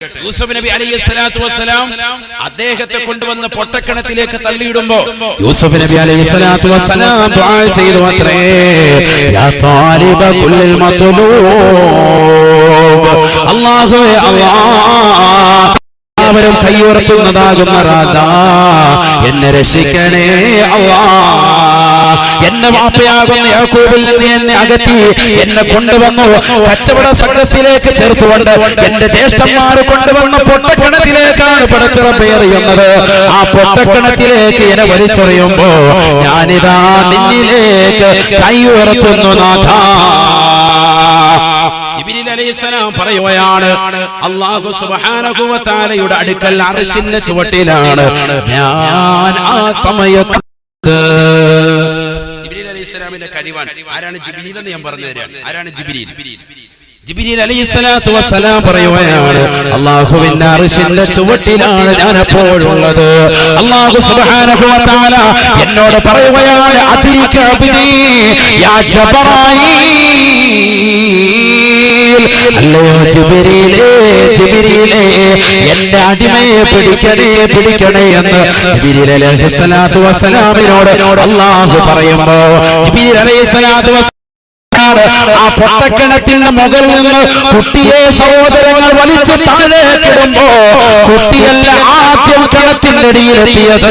യൂസഫ് നബി അലൈഹി സ്വലാത്തു വസ്സലാം അദ്ദേഹത്തെ കൊണ്ടുവന്ന് പൊട്ടക്കണത്തിലേക്ക് തള്ളിയിടുമ്പോ യൂസുഫ് നബി അലൈഹി സ്വലാത്തു വസ്സലാം ദുആ ചെയ്തു അത്രേ. യാ താലിബ കുല്ലിൽ മത്ലൂബ്. അല്ലാഹുവേ അല്ലാഹ് എല്ലാവരും കൈയുറത്തുന്നതാകുന്ന റാദാ. എന്നെ രക്ഷിക്കണേ അല്ലാ. എന്നെ വാപ്പയാകുന്ന യാക്കൂബിൽ നിന്ന് എന്നെ അകറ്റി എന്നെ കൊണ്ടുവന്നു. കച്ചവട സംഘത്തിലേക്ക് ചേർത്തുകൊണ്ട് എന്റെ ജ്യേഷ്ഠന്മാർ കൊണ്ടുവന്ന പൊട്ടക്കിണത്തിലേക്കാണ് പടച്ചിറപ്പേറിയുന്നത് ആ പൊട്ടക്കിണത്തിലേക്ക് എന്നെ വലിച്ചെറിയുമ്പോ ഞാനിതാ നിന്നിലേക്ക് കൈയുയർത്തുന്നു നാഥാ. ഇബ്രീൽ അലൈഹിസ്സലാം പറയുകയാണ് അടുക്കൽ അറിശിന്റെ ചുവട്ടിലാണ് ഞാൻ ആ സമയത്ത് ജിബ്രീൽ കഴിവാണ് ആരാണ് ജിബ്രീൽ എന്ന് ഞാൻ പറഞ്ഞു തരാം. ആരാണ് ജിബ്രീൽ അലൈഹിസ്സലാത്തു വസ്സലാം പറയുകയാണ് ചുവട്ടിലാണ് ഞാൻ അല്ലാഹു സുബ്ഹാനഹു വ തആല എന്നോട് പറയുകയാണ് അതിരിക്ക അബ്ദി യാ അല്ലയോ എന്റെ അടിമയെ പിടിക്കണേ പിടിക്കണേ എന്ന് വസ്സലാമിനോട് അല്ലാഹു പറയുമ്പോ ജിബ്രീൽ അലൈഹിസ്സലാത്തു വസ്സലാം ആ പൊട്ടക്കിണറ്റിന്റെ മുകളിൽ നിന്ന് കുട്ടിയെ സഹോദരങ്ങൾ വലിച്ചു താഴേക്കിടുമ്പോ കുട്ടിയല്ല ആദ്യം കിണറ്റിന്റെ അടിയിലെത്തിയത്.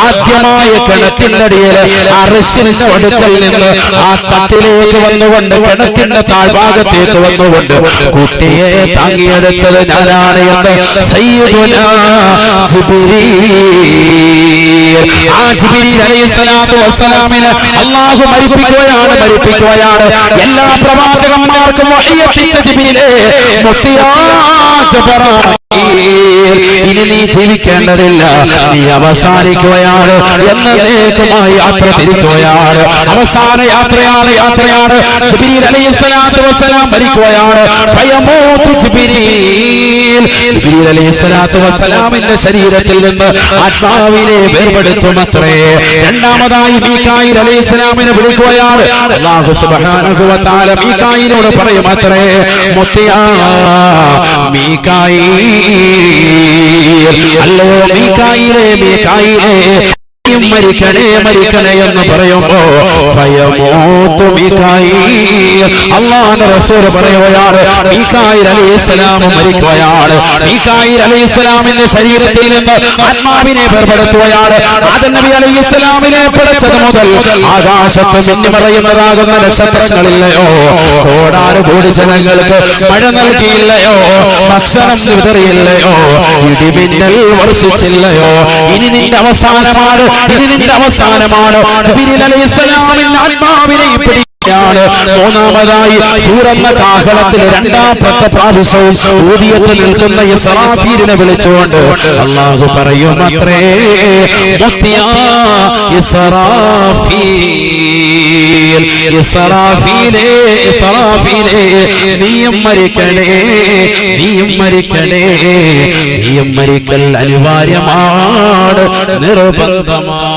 ആദ്യമായ കിണറ്റിന്റെ അടിയിൽ അറിശിന്റെ അടുക്കൽ നിന്ന് ആ തട്ടിലേക്ക് വന്നുകൊണ്ട് കിണറ്റിന്റെ താഴ്ഭാഗത്തേക്ക് വന്നുകൊണ്ട് കുട്ടിയെ താങ്ങിയെടുത്തത് ഞാനാണ് എന്ന് അല്ലാഹു മരിപ്പിക്കുകയാണ് മരിപ്പിക്കുകയാണ്. എല്ലാ പ്രവാചകന്മാർക്കും വഹിയെത്തിച്ച ഇനി നീ ജീവിക്കേണ്ടതില്ല നീ അവസാനിക്കുകയാണ് എന്നേക്കുമായി യാത്ര തിരിക്കുകയാണ് അവസാന യാത്രയാണ് യാത്രയാണ്. മരിക്കുകയാണ്. ഫയമൂതു ശരീരത്തിൽ നിന്ന് ആത്മാവിനെ വേർപെടുത്തുമത്രേ. രണ്ടാമതായി മീകായിൽ അലൈഹിസ്സലാമിനെ വിളിക്കുകയാണ്. അല്ലാഹു സുബ്ഹാനഹു വ തആല മീകായിലോട് പറയും അത്രേ മുത്തിയാ മീകായിൽ അല്ലയോ മീകായിലേ നീയും മരിക്കണേ മരിക്കണേ എന്ന് പറയുമ്പോ റസൂൽ പറയുകയാണ് അലൈഹിസ്സലാം മരിക്കുകയാണ്. അലൈഹിസ്സലാമിന്റെ ശരീരത്തിൽ നിന്ന് ആത്മാവിനെ വേർപെടുത്തുകയാണ്. ആദം നബി അലൈഹിസ്സലാമിനെ പിടച്ചത് മുതൽ ആകാശത്ത് മിന്നി മറയുന്നതാകുന്ന നക്ഷത്രങ്ങളില്ലയോ? കോടാറ് കോടി ജനങ്ങൾക്ക് മഴ നൽകിയില്ലയോ? ഭക്ഷണം വിതറിയില്ലയോ? ഇടിമിന്നൽ വർഷിച്ചില്ലയോ? ഇനി നിന്റെ അവസാനമാണ് അവസാനമാണ്. ആത്മാവിനെ പിടിക്കുകയാണ് മൂന്നാമതായി സൂറന്ന കാഹളത്തിൽ രണ്ടാമത്തെ പ്രാവശ്യവും ഊതിയത്തിൽ നിൽക്കുന്ന ഇസ്രാഫീലിനെ വിളിച്ചുകൊണ്ട് അള്ളാഹു പറയും അത്രേ നിർബന്ധമാണ്.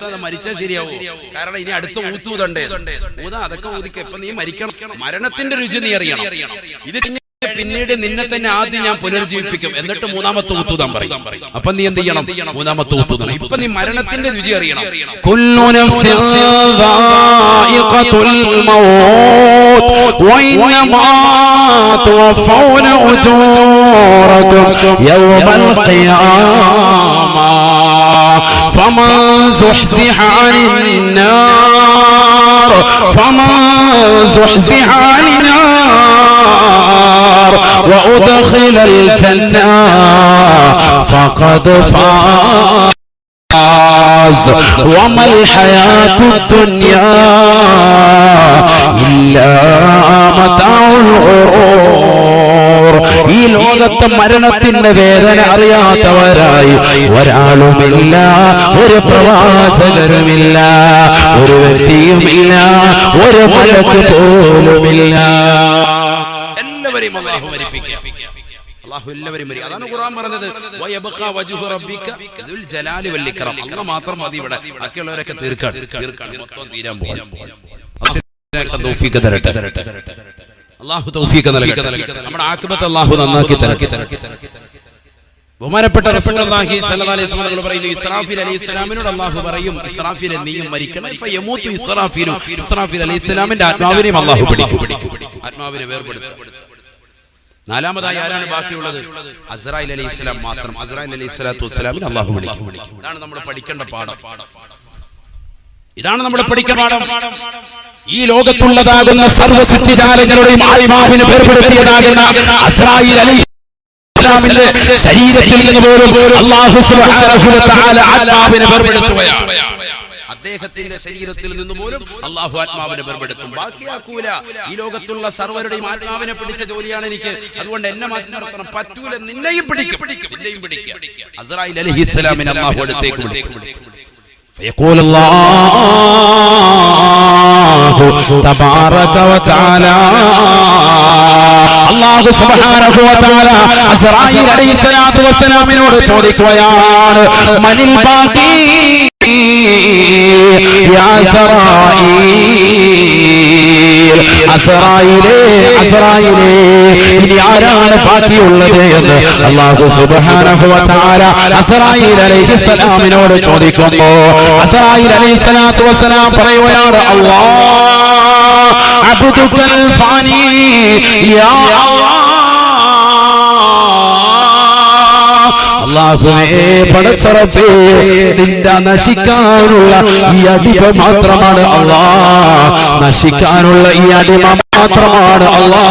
ഉസ്താദ് മരിച്ചാൽ ശരിയാവും? കാരണം ഇനി അടുത്ത ഊത്തൂതണ്ടേ ഊതാ അതൊക്കെ ഊതിക്കെ. ഇപ്പൊ നീ മരിക്കണം? മരണത്തിന്റെ രുചി നീ അറിയണം. ഇത് പിന്നീട് നിന്നെ തന്നെ ആദ്യം ഞാൻ പുനർജീവിപ്പിക്കും എന്നിട്ട് മൂന്നാമത്തെ ഊത്തുതാൻ പറയും. അപ്പൊ നീ എന്ത് ചെയ്യണം? മൂന്നാമത്തെ ഊത്തുതാണ് ഇപ്പൊ നീ മരണത്തിന്റെ രുചി അറിയണം. كل القيامة فمن زحزح عن النار. فمن زحزح عن النار. وأدخل الجنة فقد فاز. وما الحياة الدنيا إلا متاع الغرور. ഈ ലോകത്തെ മരണത്തിന്റെ വേദന അറിയാത്തവരായി ഒരാളുമില്ല ഒരു പ്രവാചകരുമില്ല ഒരു വ്യക്തിയുമില്ല ഒരു മലക്ക് പോലുമില്ല. എല്ലാവരെയും അള്ളാഹു മരിപ്പിക്കുക അള്ളാഹു എല്ലാവരും മരി അതാണ് ഖുർആൻ പറഞ്ഞത്. മാത്രം മതി ഇവിടെ. ബാക്കിയുള്ളവരൊക്കെ തീർക്കാൻ. മൊത്തം തീരാൻ പോകും തരട്ടെ. അള്ളാഹു തൗഫീഖ് നൽകട്ടെ. നമ്മുടെ ആക്കിബത്ത് അള്ളാഹു നന്നാക്കി തരട്ടെ. ബഹുമാനപ്പെട്ട റസൂലുള്ളാഹി സ്വല്ലല്ലാഹി അലൈഹി വസല്ലം പറയുന്നു അല്ലാഹു നീയും മരിക്കണം. ആത്മാവിനെയും അല്ലാഹു പിടിക്കും. ആത്മാവിനെ നാലാമതായി ആരാണ് ബാക്കിയുള്ളത്? അസ്രായിൽ അലൈഹി മാത്രം. അസ്രായിൽ വിളിക്കും. ഇതാണ് നമ്മൾ പഠിക്കേണ്ട പാഠം. ഇതാണ് നമ്മൾ പഠിക്കേണ്ട പാഠം. ഈ ലോകത്തുള്ളതാകുന്ന സർവ ആത്മാവിന് പേർപ്പെടുത്തിയതാകുന്ന അസ്രായി അലി ഇസ്ലാമിന്റെ ശരീരത്തിൽ നിന്ന് പോലും അള്ളാഹു ആത്മാവിനെ അദ്ദേഹത്തിന്റെ ശരീരത്തിൽ നിന്ന് പോലും അള്ളാഹു ആത്മാവിനെ വേർപെടുത്തും. ബാക്കിയാക്കൂല. ഈ ലോകത്തുള്ള സർവരുടെയും ആത്മാവിനെ പിടിച്ച ജോലിയാണ് എനിക്ക്. അതുകൊണ്ട് എന്നെ മാറ്റി നടത്തണം പറ്റൂല. നിന്നെയും പിടിക്കും. നിന്നെയും പിടിക്കും. അസ്രായിൽ അലഹി അടുത്തേക്ക് വിളിക്കും. അല്ലാഹു തബാറക വ തആല അല്ലാഹു സുബ്ഹാനഹു വ തആല അസ്റായീൽ അലൈഹിസ്സലാത്തു വസ്സലാമിനോട് ചോദിച്ചവയാണ് മനിൽ ബാഖി യാ സറായീൽ അസ്റായിലേ അസറായിലേ. ഇനി ആരാണ് ബാക്കിയുള്ളത് എന്ന് അള്ളാഹു സുബ്ഹാനഹു വ തആല അസ്റായീൽ അലൈഹിസ്സലാമിനോട് ചോദിക്കുമ്പോ അസ്റായീൽ അലൈഹിസ്സലാത്തു വസ്സലാം പറയുകയാണ് അല്ലാഹ് അബ്ദുക്കൽ ഫാനി യാ അള്ളാഹുവേ പടച്ചറപ്പേ നിന്റെ നശിക്കാനുള്ള ഈ അടിമ മാത്രമാണ് അള്ളാ. നശിക്കാനുള്ള ഈ അടിമ മാത്രമാണ് അള്ളാ.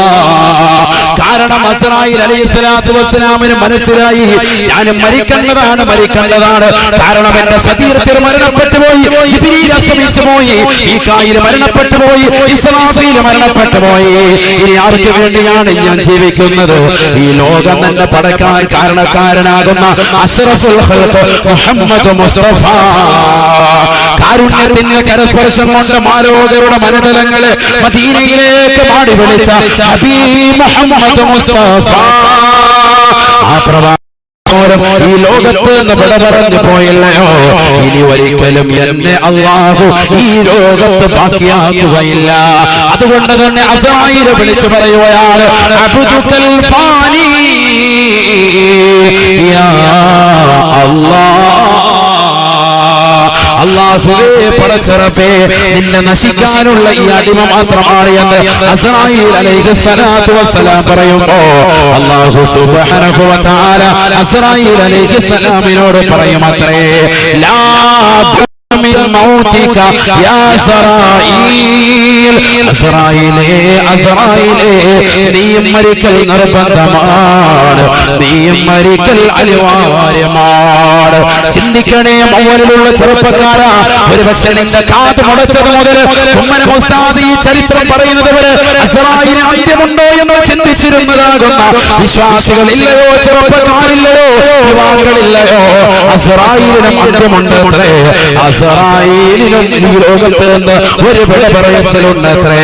കാരണം അസറായിൽ അലൈഹി സ്വലാത്തു വസ്സലാമിന് മനസ്സിലായി. ഞാൻ മരിക്കേണ്ടതാണ് മരിക്കേണ്ടതാണ്. കാരണം എന്റെ സതീരത്തിൽ മരണപ്പെട്ടു പോയി അസ്തമിച്ചു പോയി ഈ കായിൽ മരണപ്പെട്ടു പോയി ഇസ്ലാഫീൽ മരണപ്പെട്ടു പോയി ഇനി ആർക്ക് വേണ്ടിയാണ് ഞാൻ ജീവിക്കുന്നത്? ഈ ലോകം തന്നെ പടക്കാൻ കാരണക്കാരനാകുന്ന അഷ്റഫുൽ മുഹമ്മദ് മുസ്തഫ. കാരുണ്യത്തിന്റെ കരസ്പർശം കൊണ്ട് മാരോഗരുടെ മരതലങ്ങളെ മദീനയിലേക്ക് മാടി വിളിച്ച ഹബീബ് മുഹമ്മദ് മുസ്തഫ. ആ പ്രവാ ഈ ലോകത്ത് നിന്ന് വിട പറഞ്ഞു പോയില്ലയോ ഇനി ഒരിക്കലും എന്നെ അള്ളാഹു ഈ ലോകത്ത് ബാക്കിയാക്കുകയില്ല. അതുകൊണ്ട് തന്നെ അസറായിരെ വിളിച്ചു പറയുകയാണ് അബുദുക്കൽ ഫാനി. അള്ളാഹുവേ പടച്ചിറപ്പേ നിന്നെ നശിക്കാനുള്ള ഈ അടിമ മാത്രമാണ് എന്ന് അസ്രായിൽ അലൈഹി സ്വലാത്തു വസ്സലാം പറയുമ്പോ അള്ളാഹു സുബ്ഹാനഹു വ തആല അസ്രായിൽ അലൈഹി സ്വലാമിനോട് പറയുമത്രേ ലാ من موتك يا سرائيل അസറായിലേ അസറായിലേ നീയും മരിക്കൽ നിർബന്ധമാണ് നീയും മരിക്കൽ അനിവാര്യമാണ് ചിന്തിക്കണേ മൗലിലുള്ള ചെറുപ്പക്കാര ഒരു പക്ഷെ നിന്റെ കാത് മുടച്ചത് മുതൽ ഉമ്മന മുസാദി ചരിത്രം പറയുന്നത് വരെ അസറായിന് അന്ത്യമുണ്ടോ എന്ന് ചിന്തിച്ചിരുന്നതാകുന്ന വിശ്വാസികളില്ലയോ ചെറുപ്പക്കാരില്ലയോ യുവാക്കളില്ലയോ അസറായിലിനും അന്ത്യമുണ്ടത്രേ ഒരു വിട പറയച്ചലുണ്ടത്രേ.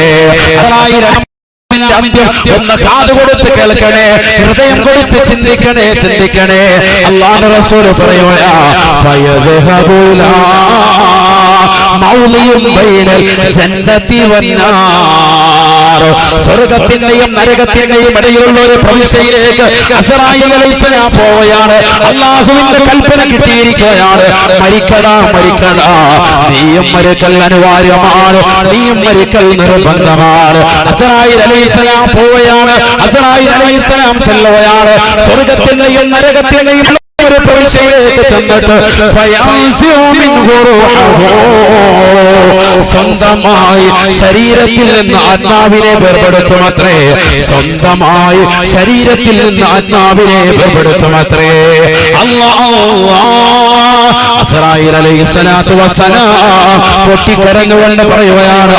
ഒന്ന് കാത് കൊടുത്ത് കേൾക്കണേ. ഹൃദയം കൊടുത്ത് ചിന്തിക്കണേ ചിന്തിക്കണേ അള്ളാഹു റസൂൽ സ്വർഗത്തിന്റെയും നരകത്തിന്റെയും ഇടയിലുള്ള ഒരു അലൈഹിസ്സലാം പോവുകയാണ്. അള്ളാഹുവിന്റെ കൽപ്പന കിട്ടിയിരിക്കുകയാണ്. മരിക്കടാ മരിക്കടാ. നീയും മരിക്കൽ അനിവാര്യമാണ്. നീയും മരിക്കൽ നിർബന്ധമാണ്. അസറായിൽ അലൈഹിസ്സലാം പോവുകയാണ്. അസറായി അലൈഹിസ്സലാം ചെല്ലുകയാണ്. സ്വർഗത്തിൽ നിന്നും നരകത്തിൽ നരകത്തിന്റെയും പ്രവിശ്യയിലേക്ക് ചെന്നിട്ട്. സ്വന്തമായി ശരീരത്തിൽ നിന്ന് ആത്മാവിനെ വേർപെടുത്തുമത്രേ. സ്വന്തമായി ശരീരത്തിൽ നിന്ന് ആത്മാവിനെ വേർപെടുത്തുമത്രേ. പൊട്ടിക്കരഞ്ഞുകൊണ്ട് പറയുകയാണ്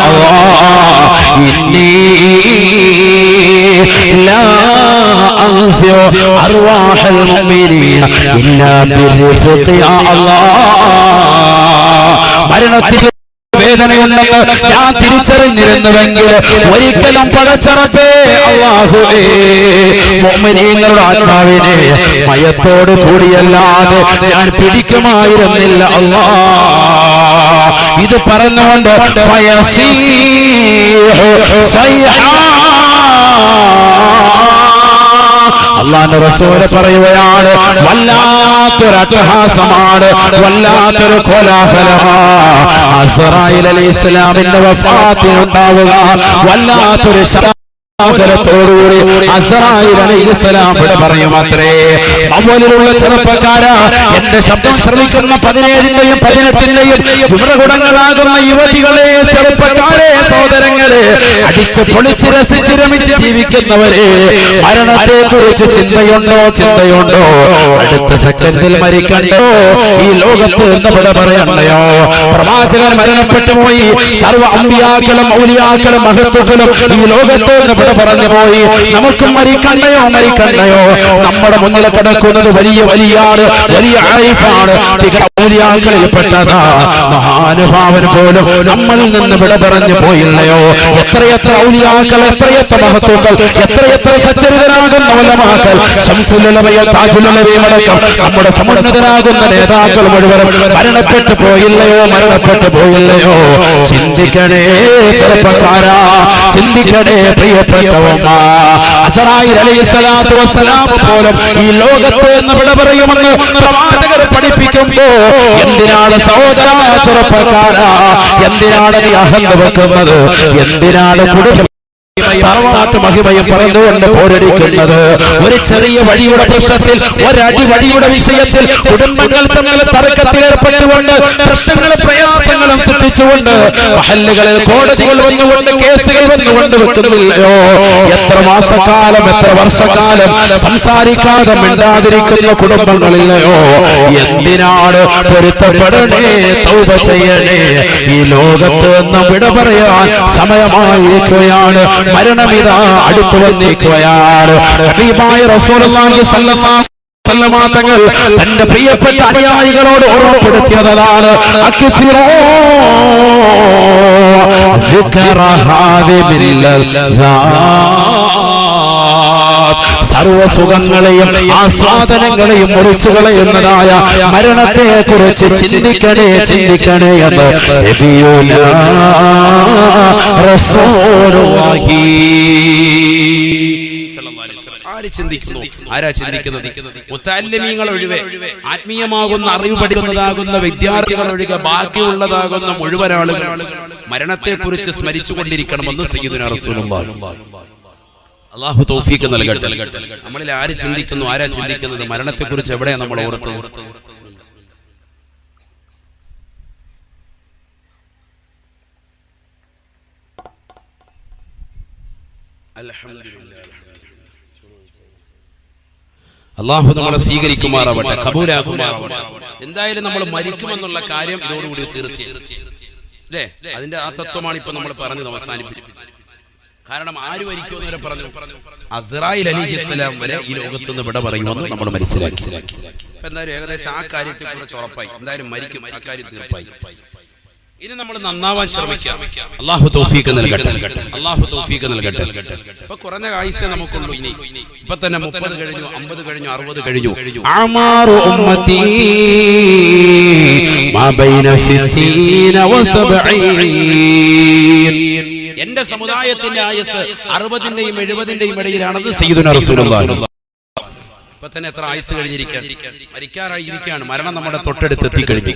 അല്ലാഹ് മരണത്തിന് വേദനയുണ്ടെന്ന് ഞാൻ തിരിച്ചറിഞ്ഞിരുന്നുവെങ്കിൽ ഒരിക്കലും പടച്ചറച്ചേ അള്ളാഹുവേങ്ങളുടെ ആത്മാവിനെ മയത്തോട് കൂടിയല്ലാതെ ഞാൻ പിടിക്കുമായിരുന്നില്ല അള്ളാ. ഇത് പറഞ്ഞുകൊണ്ട് അള്ളാന്റെ റസൂൽ പറയുകയാണ് വല്ലാത്തൊരു അട്ടഹാസമാണ് വല്ലാത്തൊരു കോലാഹലമാ അസറായിൽ അലി ഇസ്ലാമിന്റെ വഫാത്തിനുണ്ടാവുക വല്ലാത്തൊരു ശാകരത്തോടുകൂടി അസറായിൽ അലൈഹിസ്സലാം ഇവിടെ പറയും അത്രേ. അവലിലുള്ള ചെറുപ്പക്കാരാ എന്റെ ശബ്ദം ശ്രമിക്കുന്ന പതിനേഴിന്റെയും പതിനെട്ടിന്റെയും ഗുണകുടങ്ങളാകുന്ന യുവതികളെ ചെറുപ്പക്കാരെ സഹോദരങ്ങളെ അടിച്ച് പൊളിച്ച് രസിച്ച് രമിച്ച് ജീവിക്കുന്നവരെ മരണത്തെ കുറിച്ച് ചിന്തയുണ്ടോ ചിന്തയുണ്ടോ? അടുത്ത സെക്കൻഡിൽ മരിക്കണ്ടോ? ഈ ലോകത്ത് എന്ന് ഇവിടെ പറയണ്ടയോ? പ്രവാചകൻ മരണപ്പെട്ടു പോയി സർവ അമ്പിയാക്കളും ഔലിയാക്കളും മഹത്വങ്ങളും ഈ ലോകത്ത് എന്ന് ഇവിടെ പറഞ്ഞു പോയി. നമുക്കും മരിക്കണ്ടയോ? മരിക്കണ്ടയോ? നമ്മുടെ മുന്നിൽ കിടക്കുന്നത് വലിയ വലിയാണ് വലിയ ആരിഫാണ്. ഔലിയാക്കളിൽ പെട്ടതാ മഹാനുഭാവൻ പോലും നമ്മളിൽ നിന്ന് വിട പറഞ്ഞു പോയില്ലയോ? എത്രയെത്ര ഔലിയാക്കൾ എത്രയെത്ര മഹത്വങ്ങൾ എത്രയെത്ര സച്ചരിതരാകുന്ന വല്ലമാക്കൾ ശംസുലമയും താജുലമയും അടക്കം നമ്മുടെ സമുന്നതരാകുന്ന നേതാക്കൾ മുഴുവനും മരണപ്പെട്ടു പോയില്ലയോ? മരണപ്പെട്ടു പോയില്ലയോ? ചിന്തിക്കണേ ചെറുപ്പക്കാരാ ചിന്തിക്കണേ പ്രിയപ്പെട്ടവമ്മ പോലും ഈ ലോകത്ത് എന്ന് വിട പറയുമെന്ന് പ്രവാചകർ പഠിപ്പിക്കുമ്പോ എന്തിനാണ് സഹോദര ചെറുപ്പക്കാരാ? എന്തിനാണ് നീ അഹന്ത വെക്കുന്നത്? എന്തിനാണ് കുടുംബം തറവാട്ട് മഹിമയും പറഞ്ഞുകൊണ്ട് പോരടിക്കുന്നത്. ഒരു ചെറിയ വഴിയുടെ പ്രശ്നത്തിൽ ഒരടി വഴിയുടെ വിഷയത്തിൽ കുടുംബങ്ങൾ തമ്മിൽ തർക്കത്തിൽ ഏർപ്പെട്ടുകൊണ്ട് പ്രശ്നങ്ങൾ പ്രയാസങ്ങളും സൃഷ്ടിച്ചുകൊണ്ട് മഹല്ലുകളിൽ കോടതികൾ വന്നുകൊണ്ട് കേസുകൾ വന്നുകൊണ്ട് വെക്കുന്നില്ലയോ എത്ര മാസക്കാലം എത്ര വർഷക്കാലം സംസാരിക്കാതെ മിണ്ടാതിരിക്കുന്ന കുടുംബങ്ങളില്ലയോ? എന്തിനാണ് പൊരുത്തപ്പെടണേ? തൗബ ചെയ്യണേ? ഈ ലോകത്ത് നിന്ന് വിട പറയാൻ സമയമായിരിക്കുകയാണ്. മരണമിതാ അടുത്തു വന്നേക്കുകയാണ് തങ്ങൾ തന്റെ പ്രിയപ്പെട്ട അനുയായികളോട് ഓർമ്മപ്പെടുത്തിയതാണ്. അക്സിറോ സർവസുഖങ്ങളെയും ആസ്വാദനങ്ങളെയും മുറിച്ചു കളയുന്നതായ മരണത്തെ കുറിച്ച് ചിന്തിക്കണേ ചിന്തിക്കണേ എന്ന് ആര് ചിന്തിക്കുന്നു? ആരാ ആത്മീയമാകുന്ന അറിവ് പഠിക്കുന്നതാകുന്ന വിദ്യാർത്ഥികൾ ഒഴികെ ബാക്കിയുള്ളതാകുന്ന മുഴുവൻ ആളുകൾ മരണത്തെ മരണത്തെക്കുറിച്ച് സ്മരിച്ചുകൊണ്ടിരിക്കണമെന്ന് സയ്യിദിന റസൂലുള്ളാഹി. അള്ളാഹു തൗഫീക്ക് നൽകട്ടെ. നമ്മളിൽ ആര് ചിന്തിക്കുന്നു ആരാ ചിന്തിക്കുന്നത് മരണത്തെ കുറിച്ച് എവിടെയാണ് നമ്മൾ ഓർത്ത്? അള്ളാഹു നമ്മളെ സ്വീകരിക്കുമാറാവട്ടെ കബൂലാകുമാറാവട്ടെ എന്തായാലും നമ്മൾ മരിക്കുമെന്നുള്ള കാര്യം ഇതോടുകൂടി തീർച്ചയായും. അതിന്റെ ആ തത്വമാണ് ഇപ്പൊ നമ്മൾ പറഞ്ഞത് അവസാനിപ്പിച്ചത്. കാരണം ആര് മരിക്കുമെന്ന് വരെ പറഞ്ഞു അസ്രായിൽ അലി ഇസ്ലാം വരെ ഈ ലോകത്ത് നിന്ന് വിട പറയുമെന്ന് നമ്മൾ മനസ്സിലാക്കി ഇപ്പൊ എന്തായാലും ഏകദേശം ആ കാര്യത്തെ കുറിച്ച് ഉറപ്പായി എന്തായാലും മരിക്കും ആ കാര്യം തീർപ്പായി ഇനി നമ്മൾ നന്നാവാൻ ശ്രമിക്കാം അള്ളാഹു തൗഫീക്ക് നൽകട്ടെ അള്ളാഹു തൗഫീക്ക് നൽകട്ടെ ഇപ്പൊ കുറഞ്ഞ ആയുസേ നമുക്കുള്ളൂ ഇനി ഇപ്പൊ തന്നെ മുപ്പത് കഴിഞ്ഞു അമ്പത് കഴിഞ്ഞു അറുപത് കഴിഞ്ഞു أعمار أمتي ما بين ستين وسبعين എന്റെ സമുദായത്തിന്റെ ആയസ് അറുപതിന്റെയും എഴുപതിന്റെയും ഇടയിലാണെന്ന് സയ്യിദുന റസൂലുള്ളാഹി. ഇപ്പൊ തന്നെ എത്ര ആയുസ് കഴിഞ്ഞിരിക്കാൻ? മരിക്കാറായിരിക്കാണ് മരണം നമ്മുടെ തൊട്ടടുത്ത് എത്തിക്കഴിഞ്ഞു.